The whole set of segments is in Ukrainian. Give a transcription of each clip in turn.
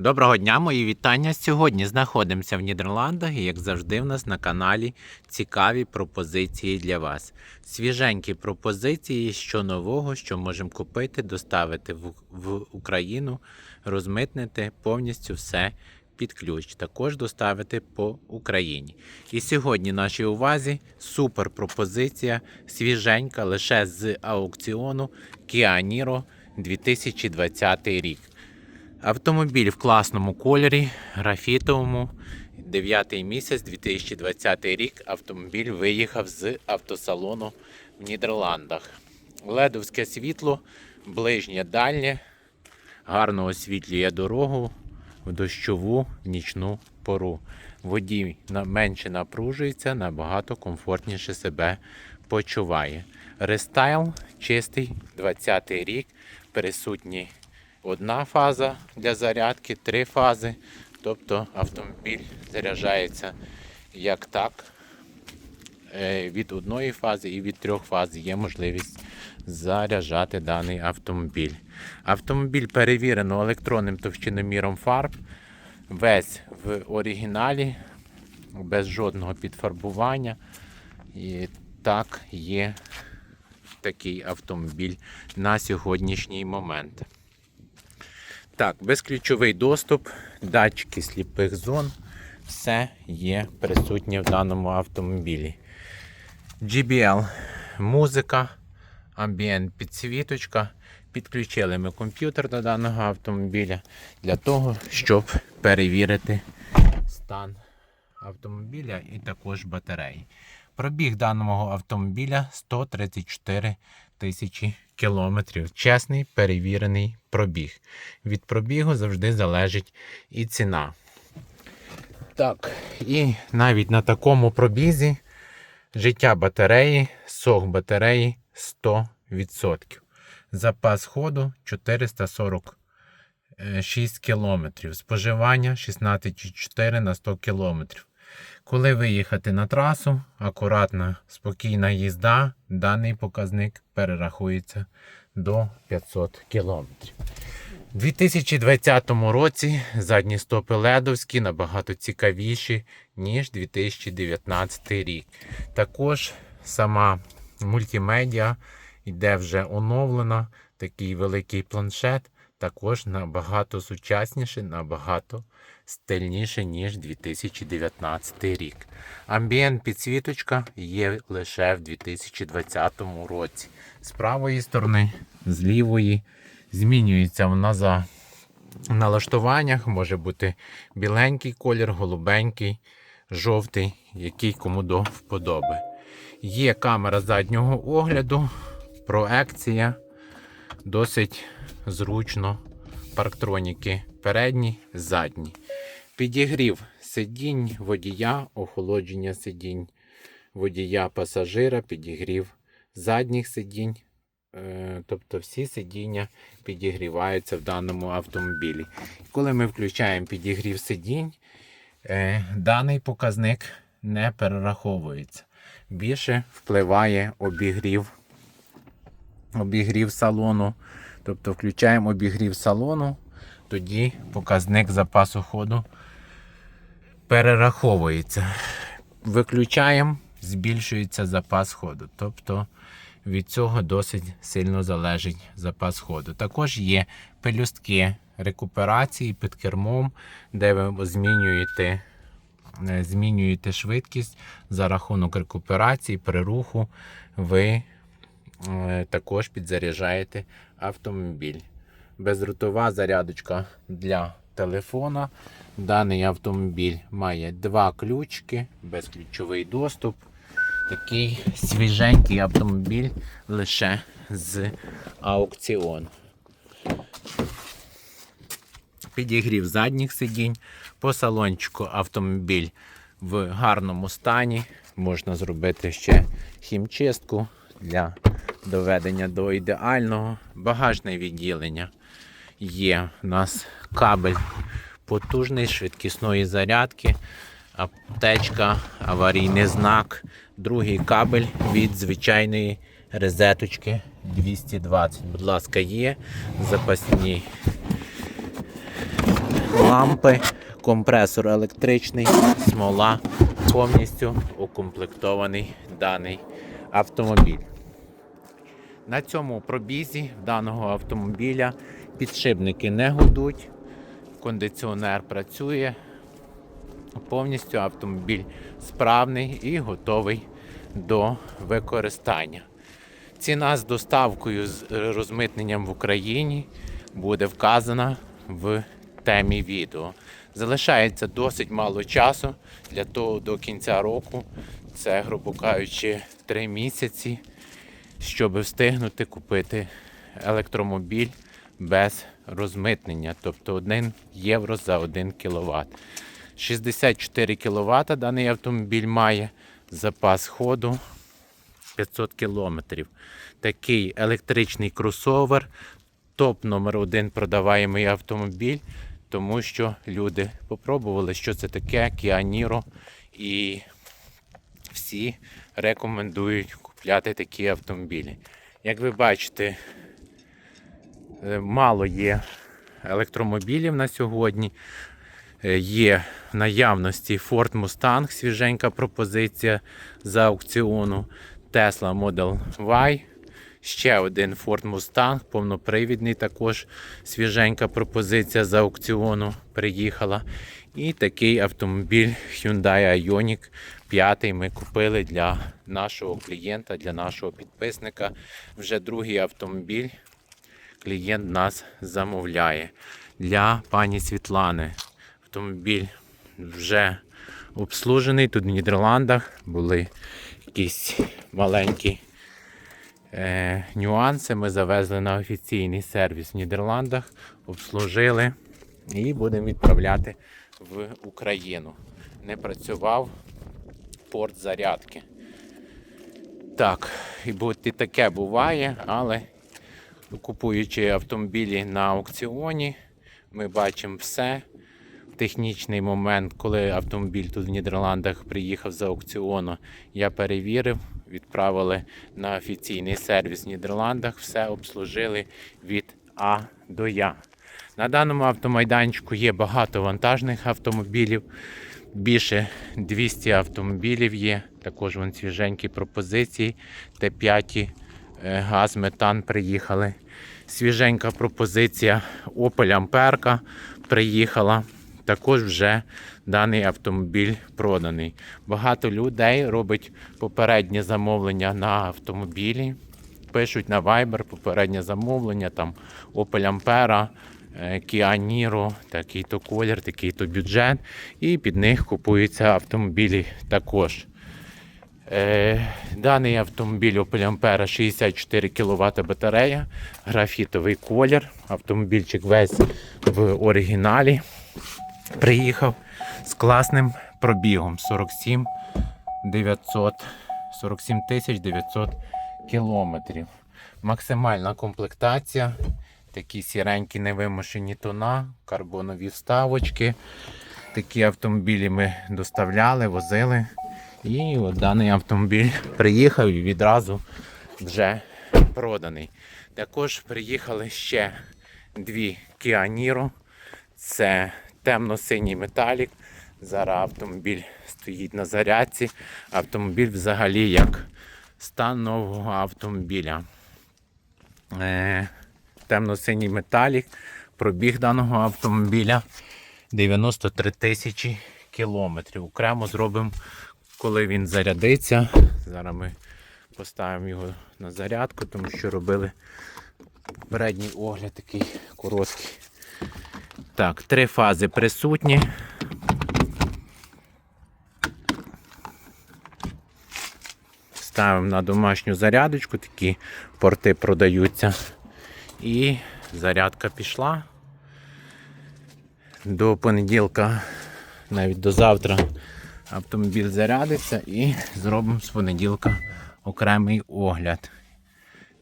Доброго дня, мої вітання. Сьогодні знаходимося в Нідерландах і, як завжди, в нас на каналі цікаві пропозиції для вас. Свіженькі пропозиції, що нового, що можемо купити, доставити в, Україну, розмитнити повністю все під ключ. Також доставити по Україні. І сьогодні нашій увазі супер пропозиція, свіженька лише з аукціону Niro 2020 рік. Автомобіль в класному кольорі, графітовому. 9 місяць 2020 рік автомобіль виїхав з автосалону в Нідерландах. Ледовське світло, ближнє дальнє, гарно освітлює дорогу в дощову в нічну пору. Водій менше напружується, набагато комфортніше себе почуває. Рестайл чистий 20 рік, присутній одна фаза для зарядки, три фази. Тобто автомобіль заряджається як так. Е, Від одної фази і від трьох фаз є можливість заряджати даний автомобіль. Автомобіль перевірено електронним товщиноміром фарб. Весь в оригіналі, без жодного підфарбування. І так є такий автомобіль на сьогоднішній момент. Так, безключовий доступ, датчики сліпих зон, все є присутнє в даному автомобілі. GBL музика, амбієнт підсвіточка. Підключили ми комп'ютер до даного автомобіля для того, щоб перевірити стан автомобіля і також батареї. Пробіг даного автомобіля 134 тисячі кілометрів. Чесний перевірений пробіг. Від пробігу завжди залежить і ціна. Так, і навіть на такому пробізі життя батареї, сок батареї 100%. Запас ходу 446 км. Споживання 16,4 на 100 км. Коли виїхати на трасу, акуратна, спокійна їзда, даний показник перерахується до 500 км. У 2020 році задні стопи ледовські набагато цікавіші, ніж 2019 рік. Також сама мультимедіа йде вже оновлена, такий великий планшет, також набагато сучасніше, набагато стильніше, ніж 2019 рік. Амбієнт підсвіточка є лише в 2020 році. З правої сторони, з лівої змінюється вона за налаштуваннях. Може бути біленький колір, голубенький, жовтий, який кому до вподоби. Є камера заднього огляду, проекція, досить зручно. Парктроніки передні, задні. Підігрів сидінь водія, охолодження сидінь водія пасажира, підігрів задніх сидінь. Е, Тобто всі сидіння підігріваються в даному автомобілі. Коли ми включаємо підігрів сидінь, е, даний показник не перераховується. Більше впливає обігрів, обігрів салону. Тобто включаємо обігрів салону, тоді показник запасу ходу перераховується. Виключаємо, збільшується запас ходу. Тобто від цього досить сильно залежить запас ходу. Також є пелюстки рекуперації під кермом, де ви змінюєте, е, змінюєте швидкість за рахунок рекуперації, при руху ви також підзаряджаєте автомобіль. Безрутова зарядочка для телефона. Даний автомобіль має два ключки, безключовий доступ. Такий свіженький автомобіль лише з аукціону. Підігрів задніх сидінь. По салончику автомобіль в гарному стані. Можна зробити ще хімчистку для доведення до ідеального. Багажне відділення. Є у нас кабель потужний швидкісної зарядки, аптечка, аварійний знак, другий кабель від звичайної розеточки 220. Будь ласка, є запасні лампи, компресор електричний, смола, повністю укомплектований даний автомобіль. На цьому пробізі даного автомобіля підшипники не гудуть, кондиціонер працює. Повністю автомобіль справний і готовий до використання. Ціна з доставкою з розмитненням в Україні буде вказана в темі відео. Залишається досить мало часу для того до кінця року. Це, грубо кажучи, 3 місяці, щоб встигнути купити електромобіль без розмитнення, тобто 1 євро за 1 кВт. 64 кВт даний автомобіль має запас ходу 500 км. Такий електричний кросовер, топ номер один продаваємий автомобіль, тому що люди попробували, що це таке Kia і всі рекомендують купляти такі автомобілі. Як ви бачите, е, мало є електромобілів на сьогодні. Е, Є в наявності Ford Mustang, свіженька пропозиція за аукціону. Tesla Model Y. Ще один Ford Mustang, повнопривідний також свіженька пропозиція за аукціону приїхала. І такий автомобіль Hyundai Ioniq 5 ми купили для нашого клієнта, для нашого підписника. Вже другий автомобіль клієнт нас замовляє. Для пані Світлани автомобіль вже обслужений. Тут в Нідерландах були якісь маленькі е, нюанси. Ми завезли на офіційний сервіс в Нідерландах, обслужили і будемо відправляти в Україну. Не працював порт зарядки. Так, і і таке буває, але купуючи автомобілі на аукціоні, ми бачимо все. Технічний момент, коли автомобіль тут в Нідерландах приїхав з аукціону, я перевірив, відправили на офіційний сервіс в Нідерландах, все обслужили від А до Я. На даному автомайданчику є багато вантажних автомобілів. Більше 200 автомобілів є. Також вон свіженькі пропозиції. Т5 е, газ, метан приїхали. Свіженька пропозиція Opel Амперка приїхала. Також вже даний автомобіль проданий. Багато людей робить попереднє замовлення на автомобілі. Пишуть на Viber попереднє замовлення, там Opel Ampera, е, Kia Niro, такий-то колір, такий-то бюджет. І під них купуються автомобілі також. Е, Даний автомобіль Opel Ampera 64 кВт батарея, графітовий колір. Автомобільчик весь в оригіналі. Приїхав з класним пробігом 47 900, 47 900 кілометрів. Максимальна комплектація. Такі сіренькі невимушені тона, карбонові вставочки. Такі автомобілі ми доставляли, возили. І от даний автомобіль приїхав і відразу вже проданий. Також приїхали ще дві Kia Niro. Це темно-синій металік. Зараз автомобіль стоїть на зарядці. Автомобіль взагалі як стан нового автомобіля. Е, темно-синій металік. Пробіг даного автомобіля 93 тисячі кілометрів. Окремо зробимо, коли він зарядиться. Зараз ми поставимо його на зарядку, тому що робили передній огляд такий короткий. Так, три фази присутні. Ставимо на домашню зарядочку, такі порти продаються. І зарядка пішла. До понеділка, навіть до завтра, автомобіль зарядиться і зробимо з понеділка окремий огляд.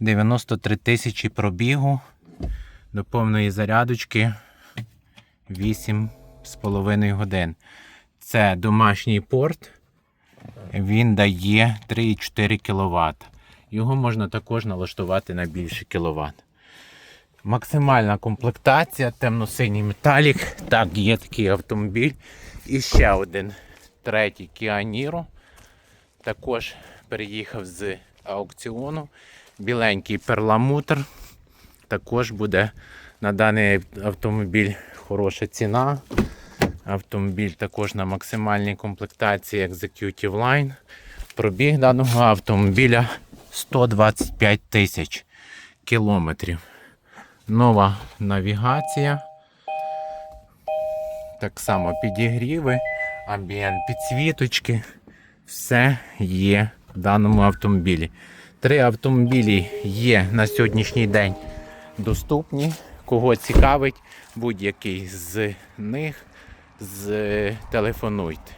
93 тисячі пробігу до повної зарядочки 8,5 годин. Це домашній порт. Він дає 3,4 кВт. Його можна також налаштувати на більше кВт. Максимальна комплектація, темно-синій металік. Так, є такий автомобіль. І ще один третій Kia Niro. Також переїхав з аукціону. Біленький перламутр. Також буде на даний автомобіль хороша ціна. Автомобіль також на максимальній комплектації Executive Line. Пробіг даного автомобіля 125 тисяч кілометрів. Нова навігація. Так само підігріви, амбієнт підсвіточки. Все є в даному автомобілі. Три автомобілі є на сьогоднішній день доступні. Кого цікавить, будь-який з них з... телефонуйте.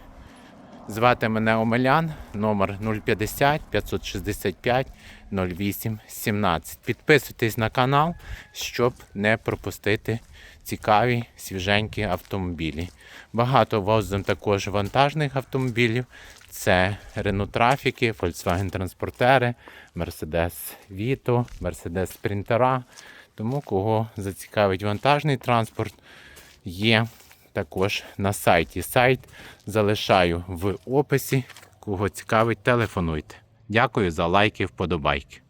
Звати мене Омелян, номер 050 565 08 17. Підписуйтесь на канал, щоб не пропустити цікаві свіженькі автомобілі. Багато возимо також вантажних автомобілів. Це Renault Трафіки, Volkswagen Транспортери, Mercedes Vito, Mercedes Sprinter. Тому кого зацікавить вантажний транспорт, є також на сайті. Сайт залишаю в описі. Кого цікавить, телефонуйте. Дякую за лайки, вподобайки.